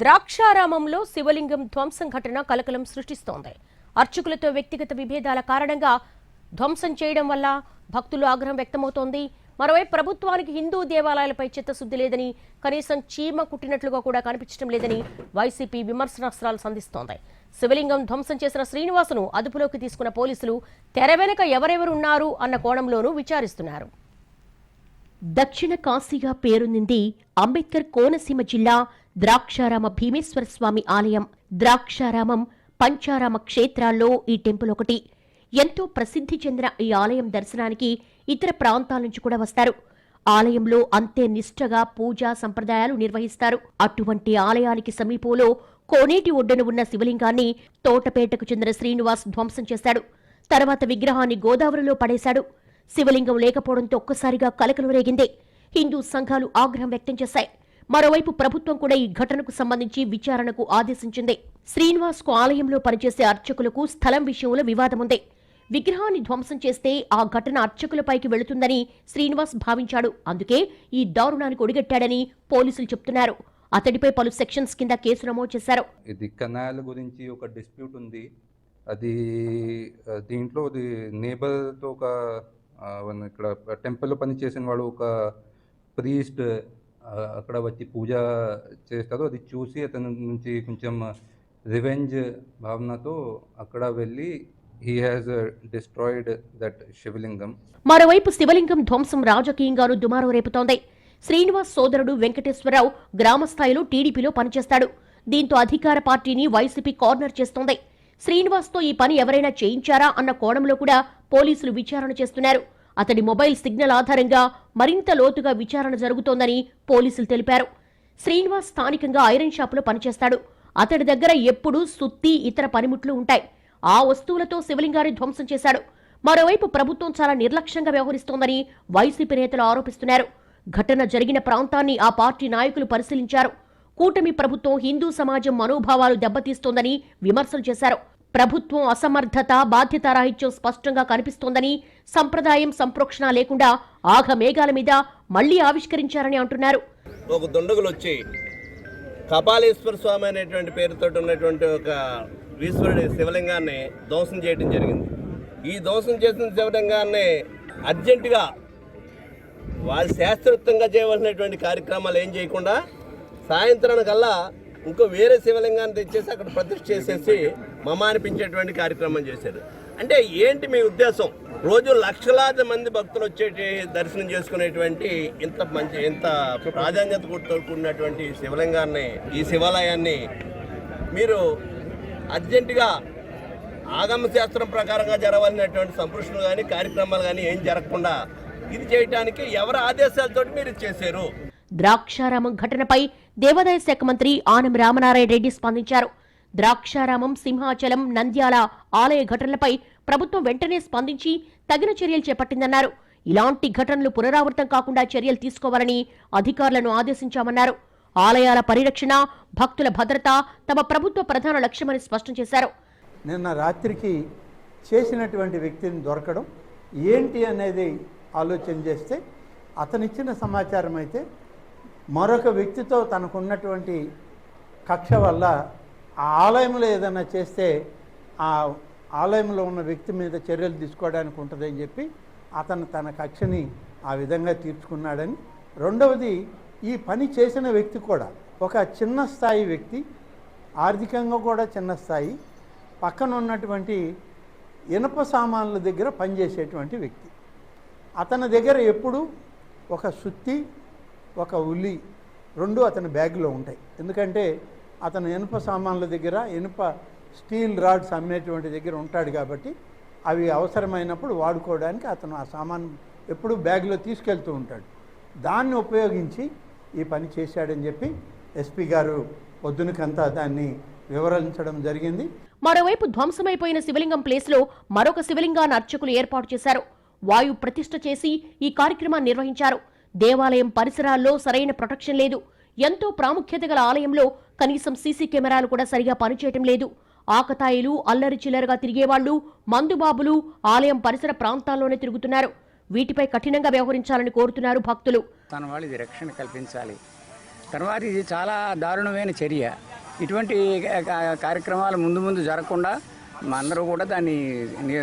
ద్రాక్షారామంలో శివలింగం ధ్వంసం ఘటన కలకలం సృష్టిస్తోంది. అర్చకులతో వ్యక్తిగత విభేదాల కారణంగా ధ్వంసం చేయడం వల్ల భక్తులు ఆగ్రహం వ్యక్తమవుతోంది. మరోవైపు ప్రభుత్వానికి హిందూ దేవాలయాలపై చిత్తశుద్ధి లేదని కనీసం చీమ కుట్టినట్లుగా కూడా కనిపించడం లేదని వైసీపీ విమర్శనాస్త్రాలు సంధిస్తోంది. శివలింగం ధ్వంసం చేసిన శ్రీనివాసును అదుపులోకి తీసుకున్న పోలీసులు తెర వెనుక ఎవరెవరున్నారు అన్న కోణంలోనూ విచారిస్తున్నారు. దక్షిణ కాశీగా పేరొందింది అంబేద్కర్ కోనసీమ జిల్లా ద్రాక్షారామ భీమేశ్వర స్వామి ఆలయం ద్రాక్షారామం పంచారామ క్షేత్రాల్లో ఈ టెంపుల్ ఒకటి. ఎంతో ప్రసిద్ధి చెందిన ఈ ఆలయం దర్శనానికి ఇతర ప్రాంతాల నుంచి కూడా వస్తారు. ఆలయంలో అంతే నిష్ఠగా పూజా సంప్రదాయాలు నిర్వహిస్తారు. అటువంటి ఆలయానికి సమీపంలో కోనేటి ఒడ్డున ఉన్న శివలింగాన్ని తోటపేటకు చెందిన శ్రీనివాస్ ధ్వంసం చేశాడు. తర్వాత విగ్రహాన్ని గోదావరిలో పడేశాడు. శివలింగం లేకపోవడంతో ఒక్కసారిగా కలకలు రేగింది. హిందూ సంఘాలు ఆగ్రహం వ్యక్తం చేశాయి. మరోవైపు ప్రభుత్వం కూడా ఈ ఘటనకు సంబంధించి విచారణకు ఆదేశించింది. శ్రీనివాస్కు ఆలయంలో పనిచేసే అర్చకులకు స్థలం విషయంలో వివాదముంది. విగ్రహాన్ని ధ్వంసం చేస్తే ఆ ఘటన అర్చకులపైకి వెళుతుందని శ్రీనివాస్ భావించాడు. అందుకే ఈ దారుణానికి ఒడిగట్టాడని పోలీసులు చెప్తున్నారు. అతడిపై పలు సెక్షన్స్ కింద కేసు నమోదు చేశారు. ఇది కనాల గురించి ఒక డిస్ప్యూట్ ఉంది. అది దీంట్లో అది నేబర్తో ఒక ఇక్కడ టెంపుల్లో పనిచేసిన వాడు ఒక ప్రీస్ట్ అక్కడ వచ్చి పూజ చేస్తాడు అది చూసి అతని నుంచి కొంచెం రివెంజ్ భావనతో అక్కడ వెళ్ళి హీ హ్యాస్ డిస్ట్రాయిడ్ దట్ శివలింగం. మరోవైపు శివలింగం ధ్వంసం రాజకీయంగానూ దుమారం రేపుతోంది. శ్రీనివాస్ సోదరుడు వెంకటేశ్వరరావు గ్రామస్థాయిలో టీడీపీలో పనిచేస్తాడు. దీంతో అధికార పార్టీని వైసీపీ కార్నర్ చేస్తోంది. శ్రీనివాస్తో ఈ పని ఎవరైనా చేయించారా అన్న కోణంలో కూడా పోలీసులు విచారణ చేస్తున్నారు. అతడి మొబైల్ సిగ్నల్ ఆధారంగా మరింత లోతుగా విచారణ జరుగుతోందని పోలీసులు తెలిపారు. శ్రీనివాస్ స్థానికంగా ఐరన్ షాపులో పనిచేస్తాడు. అతడి దగ్గర ఎప్పుడూ సుత్తి ఇతర పనిముట్లు ఉంటాయి. ఆ వస్తువులతో శివలింగాన్ని ధ్వంసం చేశాడు. మరోవైపు ప్రభుత్వం చాలా నిర్లక్ష్యంగా వ్యవహరిస్తోందని వైసీపీ నేతలు ఆరోపిస్తున్నారు. ఘటన జరిగిన ప్రాంతాన్ని ఆ పార్టీ నాయకులు పరిశీలించారు. కూటమి ప్రభుత్వం హిందూ సమాజం మనోభావాలు దెబ్బతీస్తోందని విమర్శలు చేశారు. ప్రభుత్వం అసమర్థత బాధ్యతారాహిత్యం స్పష్టంగా కనిపిస్తోందని సంప్రదాయం సంప్రోక్షణ లేకుండా ఆఘ మేఘాల మీద మళ్ళీ ఆవిష్కరించారని అంటున్నారు. ఒక దుండగులు వచ్చి కపాలేశ్వర స్వామి అనేటువంటి పేరుతో ఉన్నటువంటి ఒక ఈశ్వరుడి శివలింగాన్ని ధ్వంసం చేయడం జరిగింది. ఈ ధ్వంసం చేసిన శివలింగాన్ని అర్జెంటుగా వాళ్ళు శాస్త్రోక్తంగా చేయవలసినటువంటి కార్యక్రమాలు ఏం చేయకుండా సాయంత్రానికల్లా ఇంకో వేరే శివలింగాన్ని తెచ్చేసి అక్కడ ప్రతిష్ఠ చేసేసి మమ అనిపించేటువంటి కార్యక్రమం చేశారు. అంటే ఏంటి మీ ఉద్దేశం? రోజు లక్షలాది మంది భక్తులు వచ్చేటి దర్శనం చేసుకునేటువంటి ఇంత మంచి ఇంత ప్రాధాన్యత కూడుతో కూడినటువంటి శివలింగాన్ని ఈ శివాలయాన్ని మీరు అర్జెంటుగా ఆగమ శాస్త్రం ప్రకారంగా జరవాలనేటువంటి సంపృష్ణలు కానీ కార్యక్రమాలు కానీ ఏం జరగకుండా ఇది చేయడానికి ఎవరి ఆదేశాలతోటి మీరు చేశారు? ద్రాక్షారామం ఘటనపై దేవాదాయ శాఖ మంత్రి ఆనం రామనారాయణ రెడ్డి స్పందించారు. ద్రాక్షారామం సింహాచలం నంద్యాల ఆలయ ఘటనలపై ప్రభుత్వం వెంటనే స్పందించి తగిన చర్యలు చేపట్టిందన్నారు. ఇలాంటి ఘటనలు పునరావృతం కాకుండా చర్యలు తీసుకోవాలని అధికారులను ఆదేశించామన్నారు. ఆలయాల పరిరక్షణ భక్తుల భద్రత తమ ప్రభుత్వ ప్రధాన లక్ష్యమని స్పష్టం చేశారు. నిన్న రాత్రికి చేసినటువంటి వ్యక్తిని దొరకడం ఏంటి అనేది ఆలోచన చేస్తే అతనిచ్చిన సమాచారం అయితే మరొక వ్యక్తితో తనకున్నటువంటి కక్ష వల్ల ఆ ఆలయంలో ఏదైనా చేస్తే ఆ ఆలయంలో ఉన్న వ్యక్తి మీద చర్యలు తీసుకోవడానికి ఉంటుందని చెప్పి అతను తన కక్షని ఆ విధంగా తీర్చుకున్నాడని. రెండవది ఈ పని చేసిన వ్యక్తి కూడా ఒక చిన్న స్థాయి వ్యక్తి ఆర్థికంగా కూడా చిన్న స్థాయి పక్కన ఉన్నటువంటి ఇనప సామాన్ల దగ్గర పనిచేసేటువంటి వ్యక్తి. అతని దగ్గర ఎప్పుడు ఒక సుత్తి ఒక ఉల్లి రెండు అతని బ్యాగ్లో ఉంటాయి. ఎందుకంటే అతను ఇనుప సామాన్ల దగ్గర ఇనుప స్టీల్ రాడ్స్ అమ్మేటువంటి దగ్గర ఉంటాడు కాబట్టి అవి అవసరమైనప్పుడు వాడుకోవడానికి అతను ఆ సామాన్ ఎప్పుడూ బ్యాగ్లో తీసుకెళ్తూ ఉంటాడు. దాన్ని ఉపయోగించి ఈ పని చేశాడని చెప్పి ఎస్పీ గారు పొద్దునకంతా దాన్ని వివరించడం జరిగింది. మరోవైపు ధ్వంసమైపోయిన శివలింగం ప్లేస్లో మరొక శివలింగాన్ని అర్చకులు ఏర్పాటు చేశారు. వాయు ప్రతిష్ఠ చేసి ఈ కార్యక్రమాన్ని నిర్వహించారు. దేవాలయం పరిసరాల్లో సరైన ప్రొటెక్షన్ లేదు. ఎంతో ప్రాముఖ్యత గల ఆలయంలో కనీసం సీసీ కెమెరాలు కూడా సరిగా పనిచేయటం లేదు. ఆకతాయిలు అల్లరి చిల్లరగా తిరిగేవాళ్ళు మందుబాబులు ఆలయం పరిసర ప్రాంతాల్లోనే తిరుగుతున్నారు. వీటిపై కఠినంగా వ్యవహరించాలని కోరుతున్నారు భక్తులు. తన రక్షణ కల్పించాలి. తర్వాత ఇది చాలా దారుణమైన చర్య. ఇటువంటి కార్యక్రమాలు ముందు ముందు జరగకుండా అందరూ కూడా దాన్ని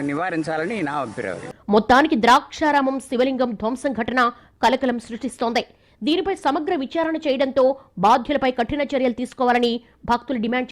నివారించాలని నా అభిప్రాయం. మొత్తానికి ద్రాక్షారామం శివలింగం ధ్వంసం ఘటన కలకలం సృష్టిస్తోంది. దీనిపై సమగ్ర విచారణ చేయడంతో బాధ్యులపై కఠిన చర్యలు తీసుకోవాలని భక్తులు డిమాండ్